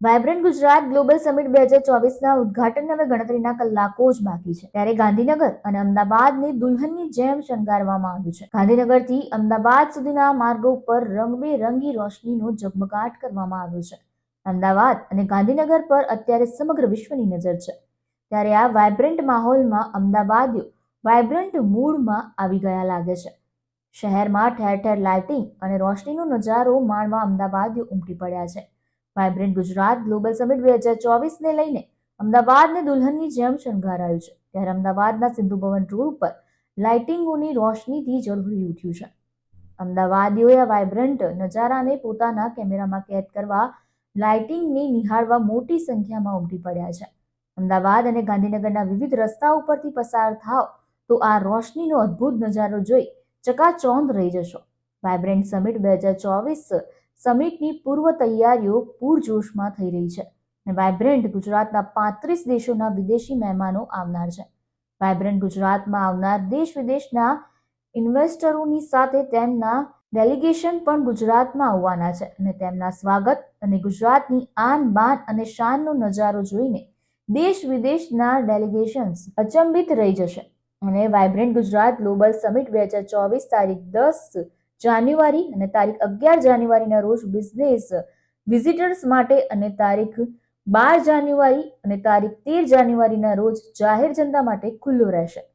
Vibrant Gujarat global summit બે હજાર ચોવીસના ઉદઘાટન હવે ગણતરીના કલાકો જ બાકી છે. ત્યારે ગાંધીનગર અને અમદાવાદને દુલ્હનની જેમ શણગારવામાં આવ્યું છે. ગાંધીનગરથી અમદાવાદ સુધીના માર્ગો ઉપર રંગબેરંગી રોશનીનો ઝગમગાટ કરવામાં આવ્યો છે. અમદાવાદ અને ગાંધીનગર પર અત્યારે સમગ્ર વિશ્વની નજર છે. ત્યારે આ વાયબ્રન્ટ માહોલમાં અમદાવાદીઓ વાયબ્રન્ટ મૂડમાં આવી ગયા લાગે છે. શહેરમાં ઠેર ઠેર લાઇટિંગ અને રોશનીનો નજારો માણવા અમદાવાદીઓ ઉમટી પડ્યા છે. વાયબ્રન્ટ ગુજરાત ગ્લોબલ સમિટ બે હજાર ચોવીસને લઈને અમદાવાદને દુલ્હનની જેમ શણગારાયું છે. ત્યારે અમદાવાદના સિંધુ ભવન રોડ ઉપર લાઇટિંગોની રોશનીથી ઝળહળી ઉઠ્યું છે. અમદાવાદીઓએ આ વાયબ્રન્ટ નજારાને પોતાના કેમેરામાં કેદ કરવા લાઇટિંગને નિહાળવા મોટી સંખ્યામાં ઉમટી પડ્યા છે. અમદાવાદ અને ગાંધીનગરના વિવિધ રસ્તા ઉપરથી પસાર થાવ તો આ રોશનીનો અદ્ભુત નજારો જોઈ ચકાચોંધ રહી જશો. વાયબ્રન્ટ સમિટ બે હજાર ચોવીસ સમિટની પૂર્વ તૈયારીઓ પૂરજોશમાં થઈ રહી છે અને વાયબ્રન્ટ ગુજરાતના પાંત્રીસ દેશોના વિદેશી મહેમાનો આવનાર છે. વાયબ્રન્ટ ગુજરાતમાં આવનાર દેશ વિદેશના ઇન્વેસ્ટરોની સાથે તેમના ડેલિગેશન પણ ગુજરાતમાં આવવાના છે અને તેમના સ્વાગત અને ગુજરાતની આન બાન અને શાનનો નજારો જોઈને દેશ વિદેશના ડેલિગેશન્સ અચંબિત રહી જશે. અને વાયબ્રન્ટ ગુજરાત ગ્લોબલ સમિટ બે હજાર ચોવીસ તારીખ દસ જાન્યુઆરી અને તારીખ અગિયાર જાન્યુઆરીના રોજ બિઝનેસ વિઝિટર્સ માટે અને તારીખ બાર જાન્યુઆરી અને તારીખ તેર જાન્યુઆરીના રોજ જાહેર જનતા માટે ખુલ્લો રહેશે.